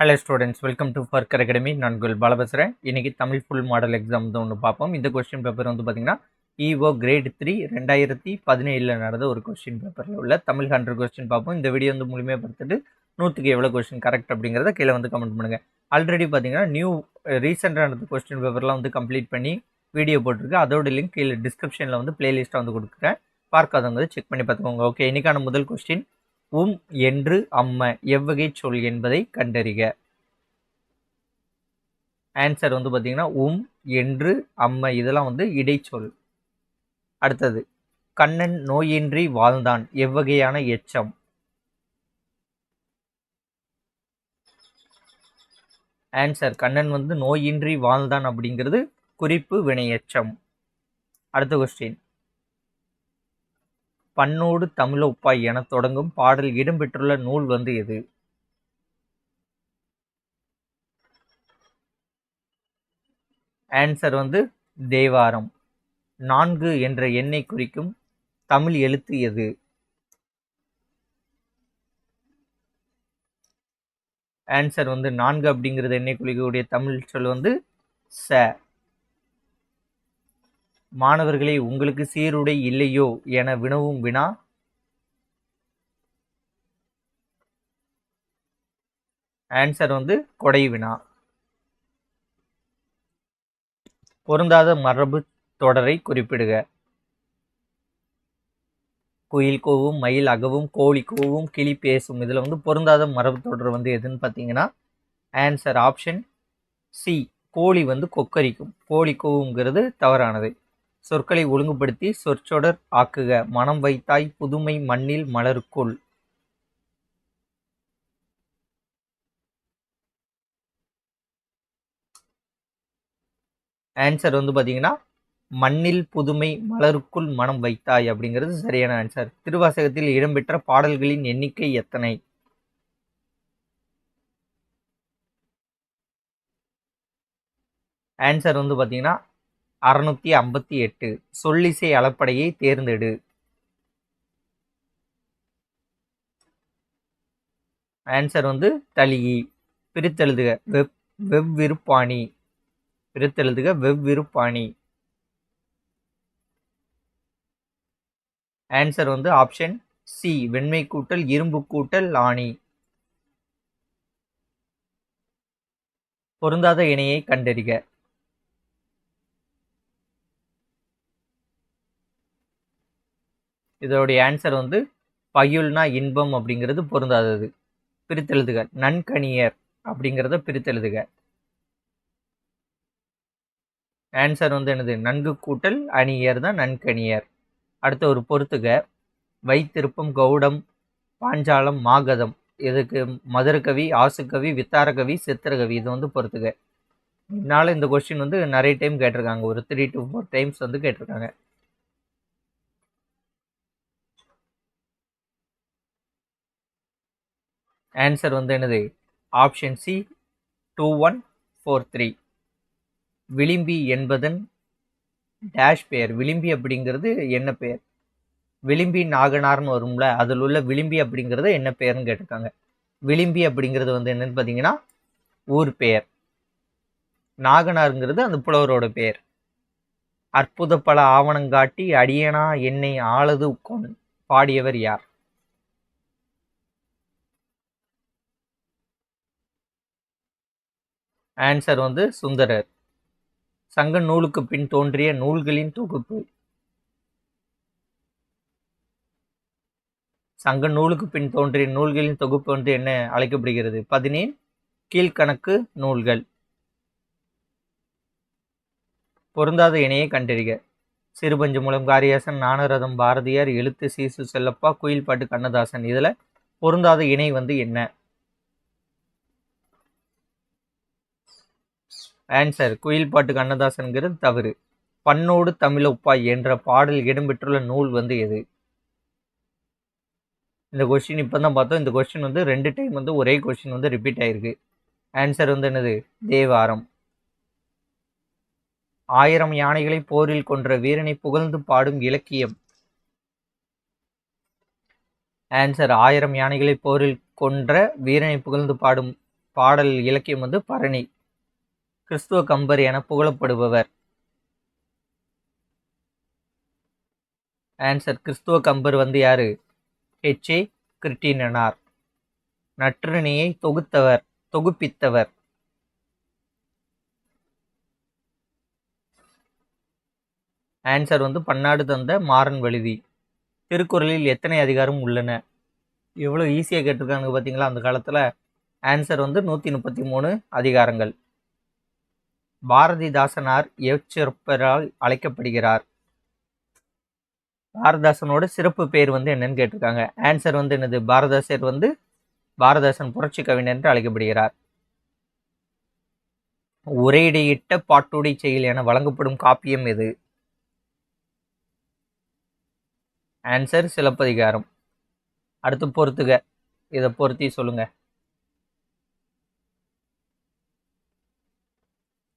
Hello students welcome to ஃபர்க்கர் academy நான் குல் பால பேசுகிறேன் இன்றைக்கி தமிழ் ஃபுல் மாடல் எக்ஸாம் தான் ஒன்று பார்ப்போம். இந்த கொஸ்டின் பேப்பர் வந்து பார்த்திங்கன்னா இஓ கிரேட் த்ரீ ரெண்டாயிரத்தி பதினேழில் நடந்த ஒரு கொஸ்டின் பேப்பரில் உள்ள தமிழ் ஹண்ட்ரட் கொஸ்டின் பார்ப்போம். இந்த வீடியோ வந்து முழுமையாக பார்த்துட்டு நூற்றுக்கு எவ்வளோ கொஸ்டின் கரெக்ட் அப்படிங்கிறத கீழே வந்து கமெண்ட் பண்ணுங்கள் ஆல்ரெடி பார்த்தீங்கன்னா நியூ ரீசெண்டாக நடந்த கொஸ்டின் பேப்பர்லாம் வந்து கம்ப்ளீட் பண்ணி வீடியோ போட்டிருக்கு. அதோட லிங்க் கீழே டிஸ்கிரிப்ஷனில் வந்து பிளேலிஸ்ட்டாக வந்து கொடுக்குறேன். பார்க்காதவங்க செக் பண்ணி பார்த்துக்கோங்க. ஓகே இன்றைக்கான முதல் கொஸ்டின் உம் என்று அம்ம எவ்வகை சொல் என்பதை கண்டறிக. ஆன்சர் வந்து பார்த்தீங்கன்னா உம் என்று அம்ம இதெல்லாம் வந்து இடைச்சொல். அடுத்தது கண்ணன் நோயின்றி வாழ்ந்தான் எவ்வகையான எச்சம்? ஆன்சர் கண்ணன் வந்து நோயின்றி வாழ்ந்தான் அப்படிங்கிறது குறிப்பு வினையச்சம். அடுத்த கொஸ்டின் பண்ணோடு தமிழொப்பாய் என தொடங்கும் பாடல் இடம்பெற்றுள்ள நூல் வந்து எது? ஆன்சர் வந்து தேவாரம். நான்கு என்ற எண்ணை குறிக்கும் தமிழ் எழுத்து எது? ஆன்சர் வந்து நான்கு அப்படிங்கிறது எண்ணை குறிக்கக்கூடிய தமிழ் சொல் வந்து ச. மாணவர்களே உங்களுக்கு சீருடை இல்லையோ என வினவும் வினா? ஆன்சர் வந்து கொடை வினா. பொருந்தாத மரபு தொடரை குறிப்பிடுக. குயில் கோவும் மயில் அகவும் கோழி கோவும் கிளி பேசும். இதில் வந்து பொருந்தாத மரபு தொடர் வந்து எதுன்னு பார்த்தீங்கன்னா ஆன்சர் ஆப்ஷன் சி கோழி வந்து கொக்கரிக்கும். கோழி கோவுங்கிறது தவறானது. சொற்களை ஒழுங்குபடுத்தி சொற்சொடர் ஆக்குக. மனம் வைத்தாய் புதுமை மண்ணில் மலருக்குள். ஆன்சர் வந்து பார்த்தீங்கன்னா மண்ணில் புதுமை மலருக்குள் மனம் வைத்தாய் அப்படிங்கிறது சரியான ஆன்சர் திருவாசகத்தில் இடம்பெற்ற பாடல்களின் எண்ணிக்கை எத்தனை? ஆன்சர் வந்து பார்த்தீங்கன்னா அறுநூத்தி ஐம்பத்தி எட்டு. சொல்லிசை அளப்படையை தேர்ந்தெடு. ஆன்சர் வந்து தலியி பிரித்தெழுதுக. வெப் வெவ்விருப்பாணி. பிரித்தெழுதுக வெவ்விருப்பாணி. ஆன்சர் வந்து ஆப்ஷன் சி வெண்மை கூட்டல் இரும்பு கூட்டல் ஆணி. பொருந்தாத இணையை கண்டறிக. இதோடைய ஆன்சர் வந்து பயுல்னா இன்பம் அப்படிங்கிறது பொருந்தாதது. பிரித்தெழுதுக. நன்கணியர் அப்படிங்கிறத பிரித்தெழுதுக. ஆன்சர் வந்து என்னது? நன்கு கூட்டல் அணியர் தான் நன்கணியர். அடுத்த ஒரு பொறுத்துக. வைத்திருப்பம் கௌடம் பாஞ்சாலம் மாகதம். இதுக்கு மதுரகவி ஆசுக்கவி வித்தாரகவி சித்திரகவி. இது வந்து பொறுத்துக. இதனால் இந்த கொஸ்டின் வந்து நிறைய டைம் கேட்டிருக்காங்க. ஒரு த்ரீ டு ஃபோர் டைம்ஸ் வந்து கேட்டிருக்காங்க. ஆன்சர் வந்து என்னது? Option C two one four three Vilambi என்பதன் டேஷ் பெயர். விளிம்பி அப்படிங்கிறது என்ன பெயர்? விளிம்பி நாகனார்னு வரும்ல அதில் உள்ள விளிம்பி அப்படிங்கிறது என்ன பெயர்னு கேட்டிருக்காங்க. விளிம்பி அப்படிங்கிறது வந்து என்னன்னு பார்த்தீங்கன்னா ஊர் பெயர். நாகனாருங்கிறது அந்த புலவரோட பெயர். அற்புத பல ஆவணங்காட்டி அடியனா என்னை ஆளது கொண் பாடியவர் யார்? ஆன்சர் வந்து சுந்தரர். சங்க நூலுக்கு பின் தோன்றிய நூல்களின் தொகுப்பு. சங்க நூலுக்கு பின் தோன்றிய நூல்களின் தொகுப்பு வந்து என்ன அழைக்கப்படுகிறது? பதினேன் கீழ்கணக்கு நூல்கள். பொருந்தாத இணையை கண்டறிக. சிறுபஞ்சு மூலம் காரியாசன் நானரதம் பாரதியார் எழுத்து சீசு செல்லப்பா குயில்பாட்டு கண்ணதாசன் இதில் பொருந்தாத இணை வந்து என்ன? ஆன்சர் குயில்பாட்டு கண்ணதாசன்கிறது தவறு. பண்ணோடு தமிழொப்பாய் என்ற பாடல் இடம்பெற்றுள்ள நூல் வந்து எது? இந்த கொஸ்டின் இப்போ தான் பார்த்தோம். இந்த கொஸ்டின் வந்து ரெண்டு டைம் வந்து ஒரே கொஸ்டின் வந்து ரிப்பீட் ஆயிருக்கு. ஆன்சர் வந்து என்னது? தேவாரம். ஆயிரம் யானைகளை போரில் கொன்ற வீரனை புகழ்ந்து பாடும் இலக்கியம். ஆன்சர் ஆயிரம் யானைகளை போரில் கொன்ற வீரனை புகழ்ந்து பாடும் பாடல் இலக்கியம் வந்து பரணி. கிறிஸ்துவ கம்பர் என புகழப்படுபவர். ஆன்சர் கிறிஸ்துவ கம்பர் வந்து யாரு? ஹெச்ஏ கிருட்டினனார் நற்றிணையை தொகுத்தவர் தொகுப்பித்தவர். ஆன்சர் வந்து பன்னாடு தந்த மாறன் வழுதி. திருக்குறளில் எத்தனை அதிகாரம் உள்ளன? எவ்வளோ ஈஸியாக கேட்டிருக்காங்க பார்த்தீங்களா அந்த காலத்தில் ஆன்சர் வந்து நூற்றி முப்பத்தி மூணு அதிகாரங்கள். பாரதிதாசனார் எச்சிறப்பரால் அழைக்கப்படுகிறார். பாரதாசனோட சிறப்பு பேர் வந்து என்னன்னு கேட்டிருக்காங்க. ஆன்சர் வந்து என்னது? பாரதாசர் வந்து பாரதாசன் புரட்சி கவிஞர் என்று அழைக்கப்படுகிறார். உரையிடையிட்ட பாட்டுடை செயல் என வழங்கப்படும் காப்பியம் எது? ஆன்சர் சிலப்பதிகாரம். அடுத்து பொறுத்துக. இதை பொருத்தி சொல்லுங்கள்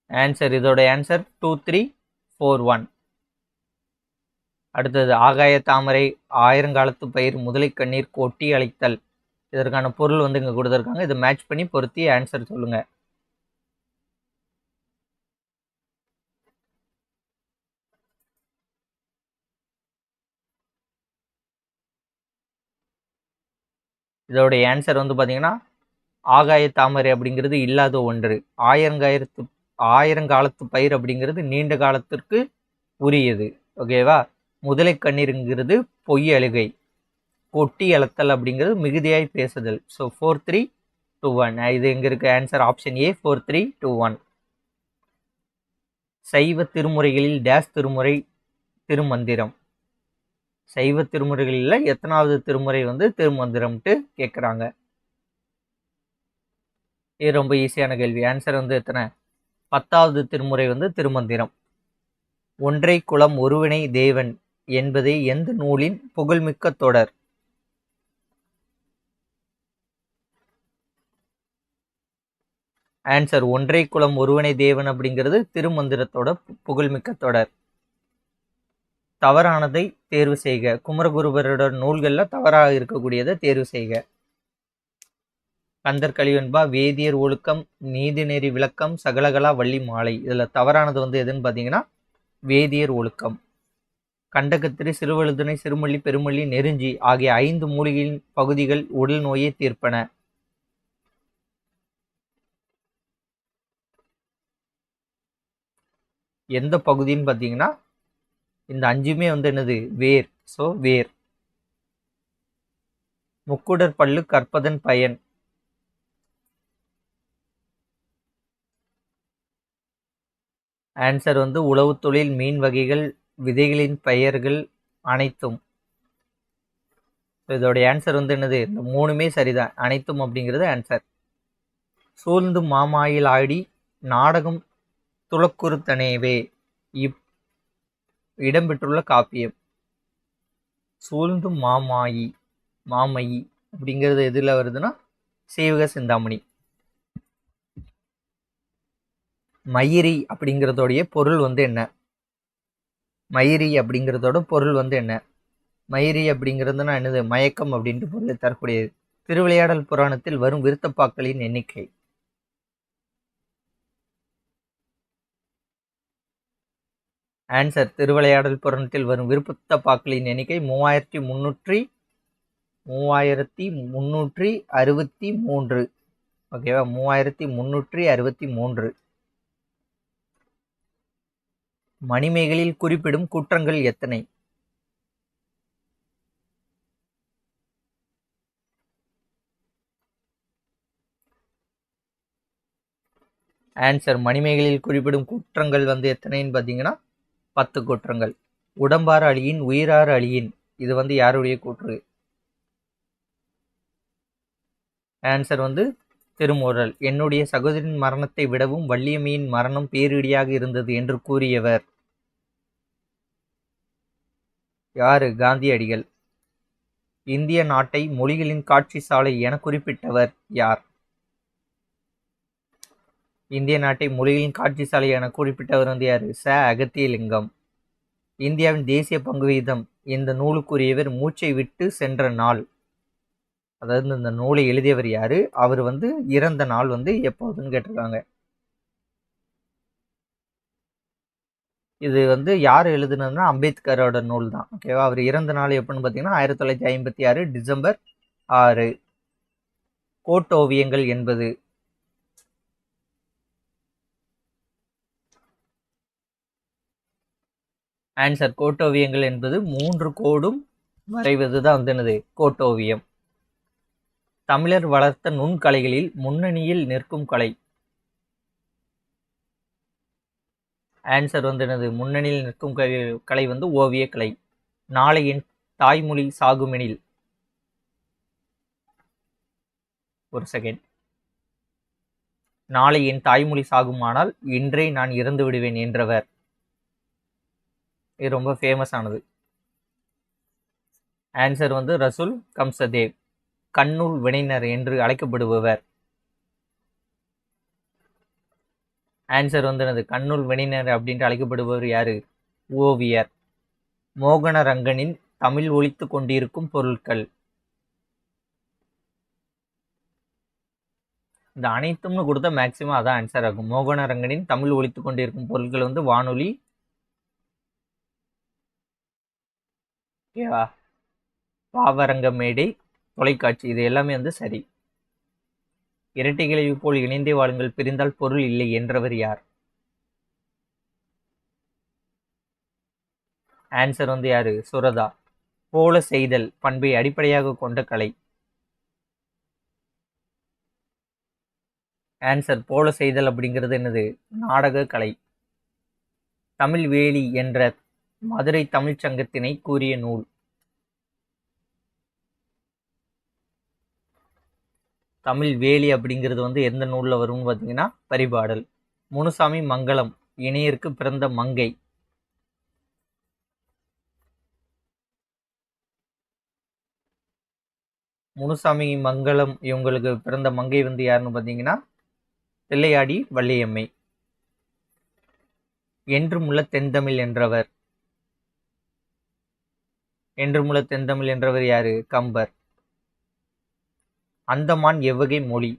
ஆன்சர் இதோட answer two three four one அடுத்தது ஆகாய தாமரை ஆயிரங்காலத்து பயிர் முதலை கண்ணீர் கொட்டி அழைத்தல். இதற்கான பொருள் வந்து இங்கே கொடுத்துருக்காங்க. இதை மேட்ச் பண்ணி பொருத்தி ஆன்சர் சொல்லுங்கள் இதோடைய ஆன்சர் வந்து பார்த்தீங்கன்னா ஆகாய தாமரை அப்படிங்கிறது இல்லாத ஒன்று. ஆயிரங்காயிரத்து ஆயிரங்காலத்து பயிர் அப்படிங்கிறது நீண்ட காலத்திற்கு உரியது. ஓகேவா முதலை கண்ணீருங்கிறது பொய் அழுகை. கொட்டி அழுத்தல் அப்படிங்கிறது மிகுதியாய் பேசுதல். So four three two one இது எங்கே இருக்க? Answer option A four three two one சைவ திருமுறைகளில் டேஸ் திருமுறை திருமந்திரம். சைவ திருமுறைகளில் எத்தனாவது திருமுறை வந்து திருமந்திரம்ட்டு கேட்குறாங்க இது ரொம்ப ஈஸியான கேள்வி. ஆன்சர் வந்து எத்தனை? பத்தாவது திருமுறை வந்து திருமந்திரம். ஒன்றை குலம் ஒருவினை தேவன் என்பதே எந்த நூலின் புகழ்மிக்க தொடர்? ஆன்சர் ஒன்றை குலம் ஒருவனை தேவன் அப்படிங்கிறது திருமந்திரத்தோட புகழ்மிக்க தொடர். தவறானதை தேர்வு செய்க. குமரகுருபரோட நூல்களில் தவறாக இருக்கக்கூடியதை தேர்வு செய்க. கந்தர் கலிவன்பா வேதியர் ஒழுக்கம் நீதிநெறி விளக்கம் சகலகலா வள்ளி மாலை. இதில் தவறானது வந்து எதுன்னு பார்த்தீங்கன்னா வேதியர் ஒழுக்கம். கண்டகத்திரி சிறுவழுதுணை சிறுமல்லி பெருமல்லி நெருஞ்சி ஆகிய ஐந்து மூலிகையின் பகுதிகள் உடல் நோயை தீர்ப்பன. எந்த பகுதின்னு பார்த்தீங்கன்னா இந்த அஞ்சுமே வந்து என்னது? வேர். So where. முக்குடர் பல்லு கற்பதன் பயன். ஆன்சர் வந்து உளவு தொழில் மீன் வகைகள் விதைகளின் பெயர்கள் அனைத்தும். இதோடைய ஆன்சர் வந்து என்னது? இந்த மூணுமே சரிதான். அனைத்தும் அப்படிங்கிறது ஆன்சர் சூழ்ந்து மாமாயில் ஆடி நாடகம் துளக்குறுத்தனேவே. இப் இடம்பெற்றுள்ள காப்பியம். சூழ்ந்து மாமாயி மாமயி அப்படிங்கிறது எதில் வருதுன்னா சீவக சிந்தாமணி. மயிரி அப்படிங்கிறதோடைய பொருள் வந்து என்ன? மயிரி அப்படிங்கிறதோட பொருள் வந்து என்ன? மயிரி அப்படிங்கிறதுனா என்னது? மயக்கம் அப்படின்ட்டு பொருள் தரக்கூடியது. திருவிளையாடல் புராணத்தில் வரும் விருத்தப்பாக்களின் எண்ணிக்கை. ஆன்சர் திருவிளையாடல் புராணத்தில் வரும் விருப்பத்த பாக்களின் எண்ணிக்கை மூவாயிரத்தி முந்நூற்றி மூவாயிரத்தி முன்னூற்றி அறுபத்தி மூன்று. ஓகேவா? மூவாயிரத்தி முன்னூற்றி அறுபத்தி மூன்று. மணிமேகலில் குறிப்பிடும் குற்றங்கள் எத்தனை? ஆன்சர் மணிமேகலில் குறிப்பிடும் குற்றங்கள் வந்து எத்தனைன்னு பார்த்தீங்கன்னா பத்து குற்றங்கள். உடம்பார் அழியின் உயிரார் அழியின். இது வந்து யாருடைய கூற்று? ஆன்சர் வந்து திருமுறல் என்னுடைய சகோதரின் மரணத்தை விடவும் வள்ளியம்மையின் மரணம் பேரிடியாக இருந்தது என்று கூறியவர். யாரு? காந்தியடிகள். இந்திய நாட்டை மொழிகளின் காட்சி சாலை என குறிப்பிட்டவர் யார்? இந்திய நாட்டை மொழிகளின் காட்சி சாலை என குறிப்பிட்டவர் வந்து யார்? ச. அகத்தியலிங்கம். இந்தியாவின் தேசிய பங்கு வீதம் இந்த நூலுக்குரியவர் மூச்சை விட்டு சென்ற நாள். அதாவது இந்த நூலை எழுதியவர் யார்? அவர் வந்து இறந்த நாள் வந்து எப்போதுன்னு கேட்டிருக்காங்க. இது வந்து யார் எழுதுனதுன்னா அம்பேத்கரோட நூல் தான். ஓகேவா அவர் இறந்த நாள் எப்படின்னு பார்த்தீங்கன்னா ஆயிரத்தி தொள்ளாயிரத்தி ஐம்பத்தி ஆறு டிசம்பர் ஆறு. கோட்டோவியங்கள் என்பது. ஆன்சர் கோட்டோவியங்கள் என்பது மூன்று கோடும் வரைவது தான் வந்து என்னது? கோட்டோவியம் தமிழர் வளர்த்த நுண்கலைகளில் முன்னணியில் நிற்கும் கலை. ஆன்சர் வந்து எனது முன்னணியில் நிற்கும் கலை கலை வந்து ஓவியக்கலை நாளை என் தாய்மொழி சாகுமெனில். ஒரு செகண்ட் நாளை என் தாய்மொழி சாகுமானால் இன்றே நான் இறந்து விடுவேன் என்றவர். இது ரொம்ப ஃபேமஸ் ஆனது. ஆன்சர் வந்து ரசூல் கம்சதேவ். கண்ணூல் வினைஞர் என்று அழைக்கப்படுபவர். ஆன்சர் வந்து கண்ணூல் வினைஞர் அப்படின்ட்டு அழைக்கப்படுபவர் யாரு? ஓவியர். மோகனரங்கனின் தமிழ் ஒழித்து கொண்டிருக்கும் பொருட்கள். இந்த அனைத்தும்னு கொடுத்தா மேக்சிமம் அதான் ஆன்சர் ஆகும். மோகனரங்கனின் தமிழ் ஒழித்து கொண்டிருக்கும் பொருட்கள் வந்து வானொலி. பாவரங்க மேடை. தொலைக்காட்சி இது எல்லாமே வந்து சரி. இரட்டைகளை போல் இணைந்தே வாழுங்கள் பிரிந்தால் பொருள் இல்லை என்றவர் யார்? ஆன்சர் வந்து யாரு? சுரதா. போல செய்தல் பண்பை அடிப்படையாக கொண்ட கலை. ஆன்சர் போல செய்தல் அப்படிங்கிறது என்னது? நாடக கலை. தமிழ் வேலி என்ற மதுரை தமிழ்ச் சங்கத்தினை கூறிய நூல். தமிழ் வேலி அப்படிங்கிறது வந்து எந்த நூலில் வரும்னு பார்த்தீங்கன்னா பரிபாடல். முனுசாமி மங்களம் இணையருக்கு பிறந்த மங்கை. முனுசாமி மங்களம் இவங்களுக்கு பிறந்த மங்கை வந்து யாருன்னு பார்த்தீங்கன்னா பிள்ளையாடி வள்ளியம்மை. என்றுமுள்ள தென்தமிழ் என்றவர். என்றுமுள்ள தென்தமிழ் என்றவர் யாரு? கம்பர். அந்தமான் எவ்வகை மொழி?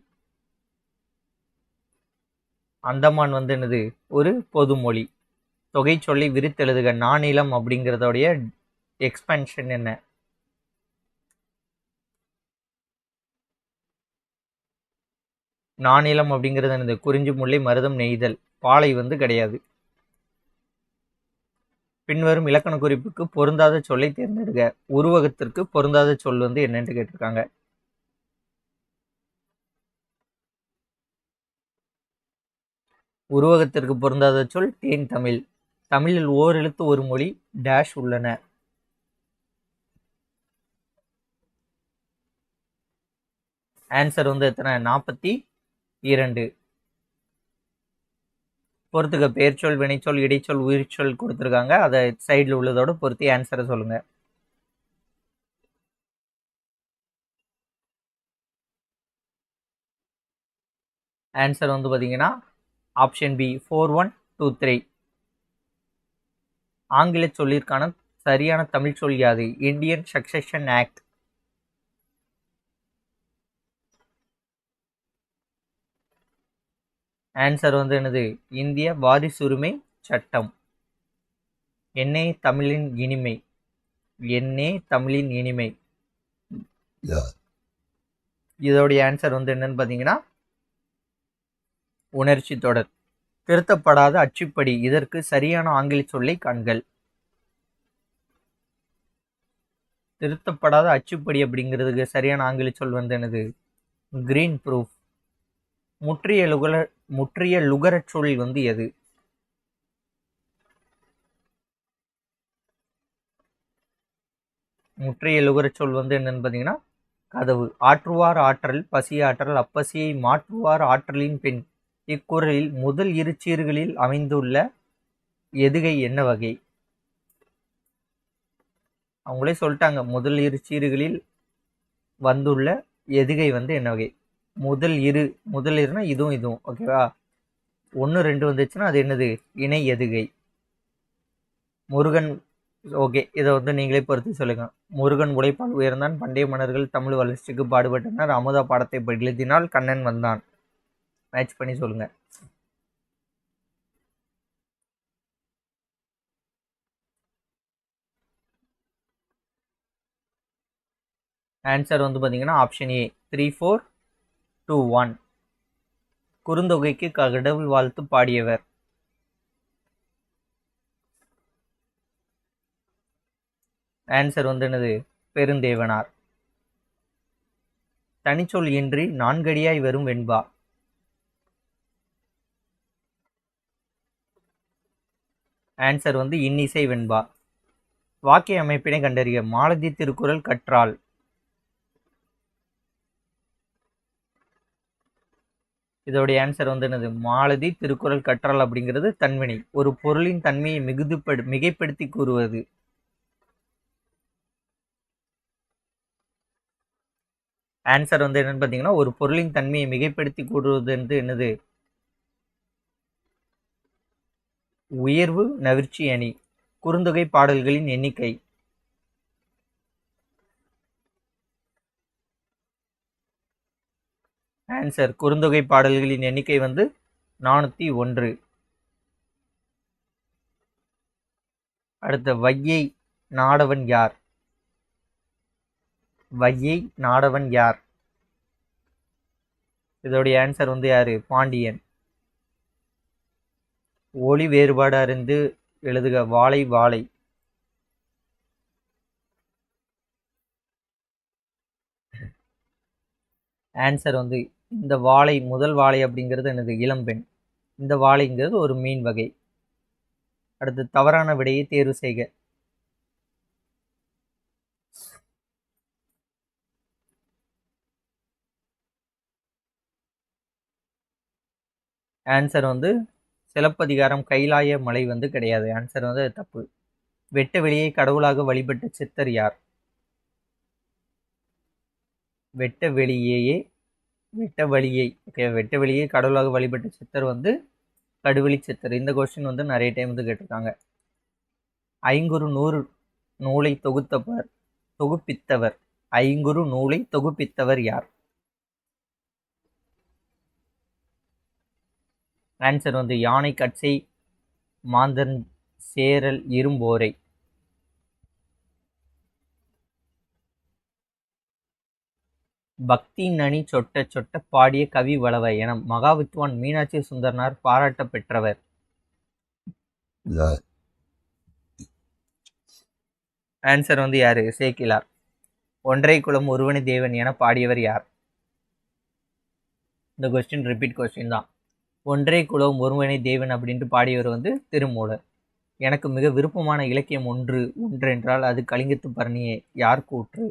அந்தமான் வந்து என்னது? ஒரு பொது மொழி. தொகை சொல்லி விரித்தெழுதுக. நானிலம் அப்படிங்கிறதோடைய எக்ஸ்பென்ஷன் என்ன? நானிலம் அப்படிங்கிறது என்னது? குறிஞ்சி முல்லை மருதம் நெய்தல். பாலை வந்து கிடையாது. பின்வரும் இலக்கண குறிப்புக்கு பொருந்தாத சொல்லை தேர்ந்தெடுக்க உருவகத்திற்கு பொருந்தாத சொல் வந்து என்னன்னு கேட்டிருக்காங்க. உருவகத்திற்கு பொருந்தாத சொல் தேன் தமிழ். தமிழில் ஓர் எழுத்து ஒரு மொழி டேஷ் உள்ளன. ஆன்சர் வந்து எத்தனை? நாற்பத்தி இரண்டு. பொறுத்துக்க பேர்ச்சொல் வினைச்சொல் இடைச்சொல் உயிர்ச்சொல் கொடுத்துருக்காங்க. அதை சைடில் உள்ளதோட பொருத்தி ஆன்சரை சொல்லுங்க. ஆன்சர் வந்து பார்த்தீங்கன்னா option B four one two three ஆங்கில சொல்லிற்கான சரியான தமிழ் சொல் யாது? இந்தியன் சக்சஷன் ஆக்ட் ஆன்சர் வந்து என்னது? இந்திய வாரிசுரிமை சட்டம். என்னே தமிழின் இனிமை. என்னே தமிழின் இனிமை. இதோடைய ஆன்சர் வந்து என்னன்னு பார்த்தீங்கன்னா உணர்ச்சி தொடர். திருத்தப்படாத அச்சுப்படி. இதற்கு சரியான ஆங்கில சொல்லை காண்கள். திருத்தப்படாத அச்சுப்படி அப்படிங்கிறதுக்கு சரியான ஆங்கில சொல் வந்து என்னது? கிரீன் ப்ரூஃப் முற்றிய லுகர முற்றிய லுகரச் சொல் வந்து எது? முற்றிய லுகரச் சொல் வந்து என்னன்னு பார்த்தீங்கன்னா கதவு. ஆற்றுவார் ஆற்றல் பசி ஆற்றல் அப்பசியை மாற்றுவார் ஆற்றலின் பெண் இக்குறளில் முதல் இரு சீர்களில் அமைந்துள்ள எதுகை என்ன வகை? அவங்களே சொல்லிட்டாங்க முதல் இரு சீர்களில் வந்துள்ள எதுகை வந்து என்ன வகை? முதல் இரு முதல் இருனா இதுவும் இதுவும் ஓகேவா ஒன்று ரெண்டு வந்துச்சுன்னா அது என்னது? இணை எதுகை. முருகன் ஓகே இதை வந்து நீங்களே பொறுத்து சொல்லுங்க. முருகன் உழைப்பால் உயர்ந்தான் பண்டைய மன்னர்கள் தமிழ் வளர்ச்சிக்கு பாடுபட்டனர். அமுதா பாடத்தை எழுதினால் கண்ணன் வந்தான். மேட்ச் பண்ணி சொல்லுங்க. ஆன்சர் வந்து பார்த்தீங்கன்னா option A three four two one குறுந்தொகைக்கு கடவுள் வாழ்த்து பாடியவர். ஆன்சர் வந்து என்னது? பெருந்தேவனார். தனிச்சொல் இன்றி நான்கடியாய் வரும் வெண்பா. ஆன்சர் வந்து இன்னிசை வெண்பா. வாக்கிய அமைப்பினை கண்டறிய மாலதி திருக்குறள் கற்றால் இதோடைய ஆன்சர் வந்து என்னது? மாலதி திருக்குறள் கற்றால் அப்படிங்கிறது தன்வினை. ஒரு பொருளின் தன்மையை மிகுதுப்படு மிகைப்படுத்தி கூறுவது. ஆன்சர் வந்து என்னன்னு பார்த்தீங்கன்னா ஒரு பொருளின் தன்மையை மிகைப்படுத்தி கூறுவது என்று என்னது? உயர்வு நவிர்ச்சி அணி குறுந்தொகை பாடல்களின் எண்ணிக்கை. ஆன்சர் குறுந்தொகை பாடல்களின் எண்ணிக்கை வந்து நானூற்றி ஒன்று. அடுத்த வையை நாடவன் யார்? வையை நாடவன் யார்? இதோடைய ஆன்சர் வந்து யாரு? பாண்டியன். ஒளி வேறுபாடு அறிந்து எழுதுக வாழை வாழை ஆன்சர் வந்து இந்த வாழை முதல் வாழை அப்படிங்கிறது எனது இளம்பெண் இந்த வாழைங்கிறது ஒரு மீன் வகை. அடுத்து தவறான விடையை தேர்வு செய்க. ஆன்சர் வந்து சிலப்பதிகாரம் கைலாய மலை வந்து கிடையாது. ஆன்சர் வந்து தப்பு. வெட்ட வெளியை கடவுளாக வழிபட்ட சித்தர் யார்? வெட்ட வெளியேயே வெட்ட வழியை. ஓகே வெட்ட வெளியே கடவுளாக வழிபட்ட சித்தர் வந்து கடுவெளி சித்தர். இந்த கொஸ்டின் வந்து நிறைய டைம் வந்து கேட்டிருக்காங்க. ஐங்குறு நூறு நூலை தொகுத்தவர் தொகுப்பித்தவர். ஐங்குறு நூலை தொகுப்பித்தவர் யார்? ஆன்சர் வந்து யானை கட்சை மாந்தன் சேரல் இரும்போரை பக்தி நனி சொட்ட சொட்ட பாடிய கவி வளவ என மகாவித்வான் மீனாட்சி சுந்தரனார் பாராட்ட பெற்றவர். ஆன்சர் வந்து யாரு? சேக்கிலார். ஒன்றை குலம் ஒருவனி தேவன் என பாடியவர் யார்? இந்த கொஸ்டின் ரிப்பீட் கொஸ்டின் தான். ஒன்றே குலம் ஒருவனை தேவன் அப்படின்ட்டு பாடியவர் வந்து திருமூலர். எனக்கு மிக விருப்பமான இலக்கியம் ஒன்று ஒன்றென்றால் அது கலிங்கத்து பரணியே யார் கூற்று?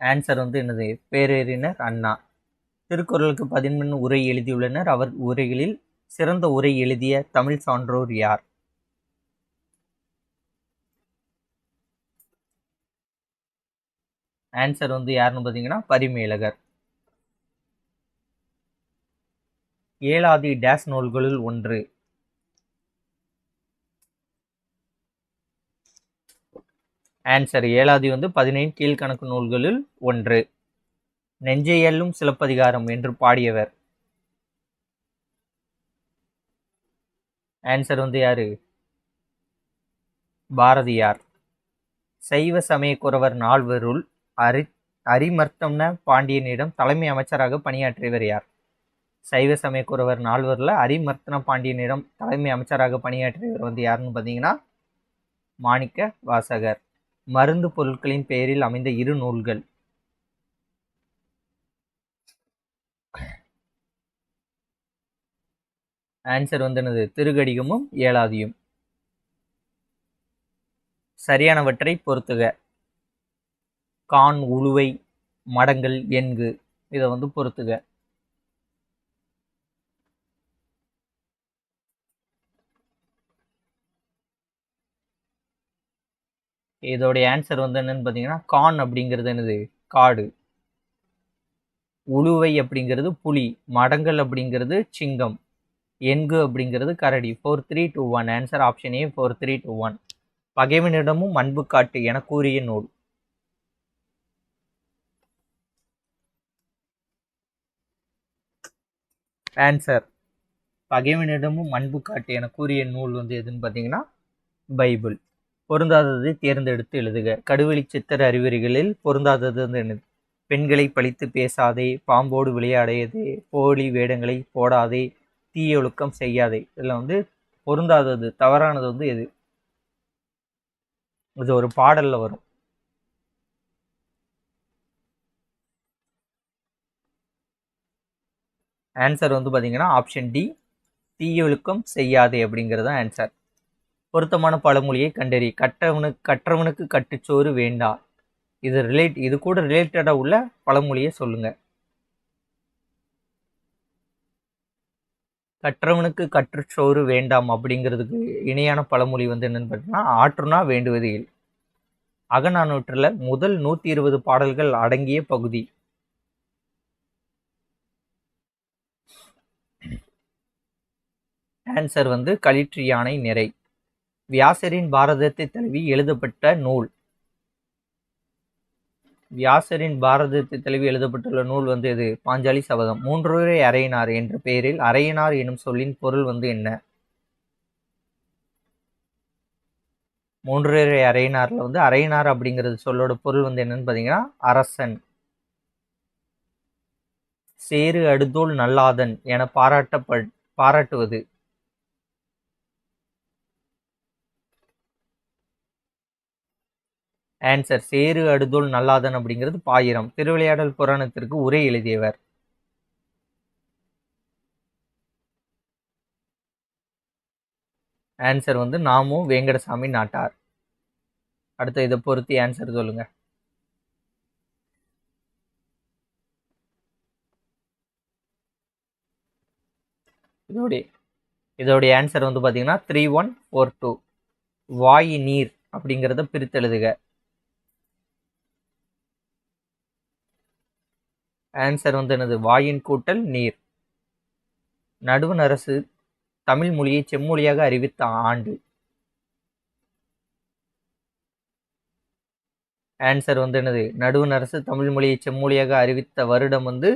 ஆன்சர் வந்து என்னது? பேரறிஞர் அண்ணா. திருக்குறளுக்கு பதினொன்று உரை எழுதியுள்ளனர். அவர் உரைகளில் சிறந்த உரை எழுதிய தமிழ் சான்றோர் யார்? ஆன்சர் வந்து யாருன்னு பார்த்தீங்கன்னா பரிமேலகர். ஏழாதி டேஸ் நூல்களுள் ஒன்று. ஆன்சர் ஏழாதி வந்து பதினைந்து கீழ்கணக்கு நூல்களில் ஒன்று. நெஞ்சையல்லும் சிலப்பதிகாரம் என்று பாடியவர். ஆன்சர் வந்து யாரு? பாரதியார். சைவ சமய குறவர் நால்வருள் அரி அரிமர்த்தம்ன பாண்டியனிடம் தலைமை அமைச்சராக பணியாற்றியவர் யார்? சைவ சமயக்குறவர் நால்வரில் அரிமர்த்தன பாண்டியனிடம் தலைமை அமைச்சராக பணியாற்றியவர் வந்து யாருன்னு பார்த்தீங்கன்னா மாணிக்க வாசகர். மருந்து பொருட்களின் பெயரில் அமைந்த இரு நூல்கள். ஆன்சர் வந்து என்னது? திருகடிகமும் ஏழாதியும். சரியானவற்றை பொறுத்துக. கான் உழுவை மடங்கள் எண்கு இதை வந்து பொறுத்துக. இதோடைய ஆன்சர் வந்து என்னன்னு பார்த்தீங்கன்னா கான் அப்படிங்கிறது என்னது? காடு. உழுவை அப்படிங்கிறது புலி. மடங்கள் அப்படிங்கிறது சிங்கம். என்கு அப்படிங்கிறது கரடி. Four three two one answer option A four three two one பகைவனிடமும் அன்பு காட்டு என கூறிய நூல். ஆன்சர் பகைவனிடமும் அன்பு காட்டு என கூறிய நூல் வந்து எதுன்னு பார்த்தீங்கன்னா பைபிள். பொருந்தாததை தேர்ந்தெடுத்து எழுதுக. கடுவெளி சித்தர் அறிவுரைகளில் பொருந்தாதது வந்து பெண்களை பழித்து பேசாதே பாம்போடு விளையாடையதே போலி வேடங்களை போடாதே தீயொழுக்கம் செய்யாதே. இதில் வந்து பொருந்தாதது தவறானது வந்து எது? இது ஒரு பாடலில் வரும். ஆன்சர் வந்து பார்த்தீங்கன்னா ஆப்ஷன் டி தீயொழுக்கம் செய்யாதே அப்படிங்கிறது தான் ஆன்சர் பொருத்தமான பழமொழியை கண்டறி கற்றவனுக்கு கற்றவனுக்கு கட்டுச்சோறு வேண்டா. இது ரிலேட் இது கூட ரிலேட்டடாக உள்ள பழமொழியை சொல்லுங்க. கற்றவனுக்கு கற்றுச்சோறு வேண்டாம் அப்படிங்கிறதுக்கு இணையான பழமொழி வந்து என்னன்னு பார்த்தீங்கன்னா ஆற்றுனா வேண்டுவது அகநானூற்றில் முதல் நூற்றி இருபது பாடல்கள் அடங்கிய பகுதி. ஆன்சர் வந்து களிற்று யானை நிறை. வியாசரின் பாரதத்தை தழுவி எழுதப்பட்ட நூல். வியாசரின் பாரதத்தை தழுவி எழுதப்பட்டுள்ள நூல் வந்து இது பாஞ்சாலி சபதம். மூன்றுரை அரையனார் என்ற பெயரில் அரையனார் எனும் சொல்லின் பொருள் வந்து என்ன? மூன்றுரை அறையினாரில் வந்து அரையனார் அப்படிங்கிறது சொல்லோட பொருள் வந்து என்னன்னு பார்த்தீங்கன்னா அரசன். சேரு அடுதோல் நல்லாதன் என பாராட்டப்ப பாராட்டுவது. ஆன்சர் சேரு அடுதோல் நல்லாதன் அப்படிங்கிறது பாயிரம். திருவிளையாடல் புராணத்திற்கு உரை எழுதியவர். ஆன்சர் வந்து நாமு வேங்கடசாமி நாட்டார். அடுத்த இதை பொருத்தி ஆன்சர் சொல்லுங்க. இதோடைய இதோடைய ஆன்சர் வந்து பார்த்தீங்கன்னா த்ரீ ஒன் ஃபோர் டூ வாயு நீர் அப்படிங்கிறத பிரித்தெழுதுக. ஆன்சர் வந்து எனது வாயின் கூட்டல் நீர். நடுவண் அரசு தமிழ் மொழியை செம்மொழியாக அறிவித்த ஆண்டு. ஆன்சர் வந்து எனது நடுவண் அரசு தமிழ் மொழியை செம்மொழியாக அறிவித்த வருடம் வந்து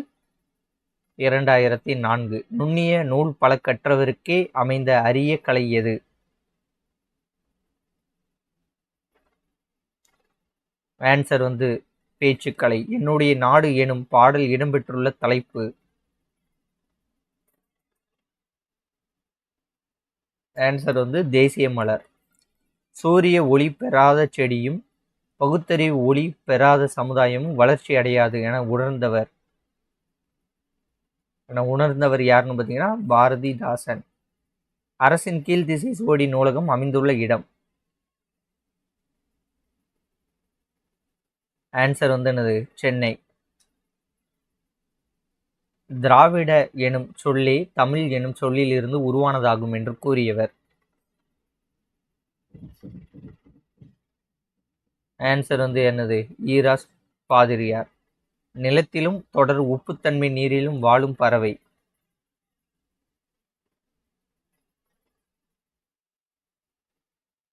இரண்டாயிரத்தி நான்கு நுண்ணிய நூல் பல கற்றவருக்கே அமைந்த அரிய கலை எது? ஆன்சர் வந்து பேச்சுக்கலை என்னுடைய நாடு எனும் பாடல் இடம்பெற்றுள்ள தலைப்பு. ஆன்சர் வந்து தேசிய மலர். சூரிய ஒளி பெறாத செடியும் பகுத்தறிவு ஒளி பெறாத சமுதாயமும் வளர்ச்சி அடையாது என உணர்ந்தவர். என உணர்ந்தவர் யாருன்னு பார்த்தீங்கன்னா பாரதிதாசன். அரசின் கீழ் திசை சுவடி நூலகம் அமைந்துள்ள இடம். ஆன்சர் வந்து என்னது? சென்னை. திராவிட எனும் சொல்லே தமிழ் எனும் சொல்லிலிருந்து உருவானதாகும் என்று கூறியவர். ஆன்சர் வந்து என்னது? ஈராஸ் பாதிரியார். நிலத்திலும் தொடர் உப்புத்தன்மை நீரிலும் வாழும் பறவை.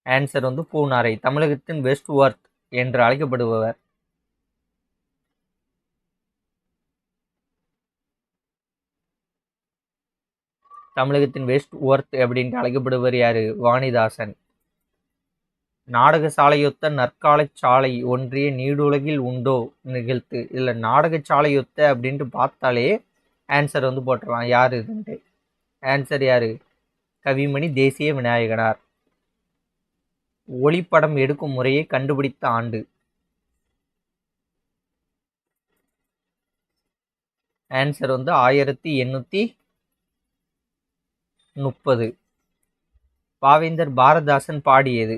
ஆன்சர் வந்து பூனாரை தமிழகத்தின் வெஸ்ட் ஒர்த் என்று அழைக்கப்படுபவர். தமிழகத்தின் வெஸ்ட் ஒர்த் அப்படின்ட்டு அழைக்கப்படுவர் யார்? வாணிதாசன். நாடக சாலையொத்த நற்காலை சாலை ஒன்றிய நீடுலகில் உண்டோ? நிகழ்த்து. இல்லை நாடக சாலையொத்த அப்படின்ட்டு பார்த்தாலே ஆன்சர் வந்து போட்டுடலாம். யார் இதுன்ட்டு? ஆன்சர் யார்? கவிமணி தேசிய விநாயகனார். ஒளிப்படம் எடுக்கும் முறையை கண்டுபிடித்த ஆண்டு. ஆன்சர் வந்து ஆயிரத்தி எண்ணூற்றி முப்பது. பாவேந்தர் பாரதாசன் பாடியது.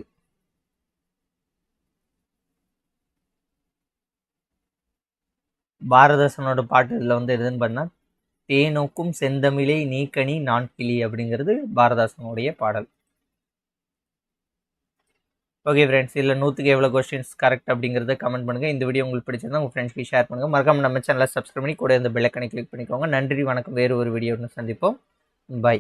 பாரதாசனோட பாட்டு இதில் வந்து எதுன்னு பண்ணால் தேனோக்கும் செந்தமிழை நீக்கணி நான் கிளி அப்படிங்கிறது பாரதாசனுடைய பாடல். ஓகே ஃப்ரெண்ட்ஸ் இதில் நூற்றுக்கு எவ்வளோ கொஸ்டின்ஸ் கரெக்ட் அப்படிங்கிறத கமெண்ட் பண்ணுங்கள் இந்த வீடியோ உங்களுக்கு பிடிச்சிருந்தா உங்கள் ஃப்ரெண்ட்ஸ்க்கு ஷேர் பண்ணுங்கள் மறக்காம நம்ம சேனலை சப்ஸ்கிரைப் பண்ணி கூட இந்த பெல்லைக்கனை கிளிக் பண்ணிக்கோங்க. நன்றி வணக்கம். வேறு ஒரு வீடியோன்னு சந்திப்போம். பை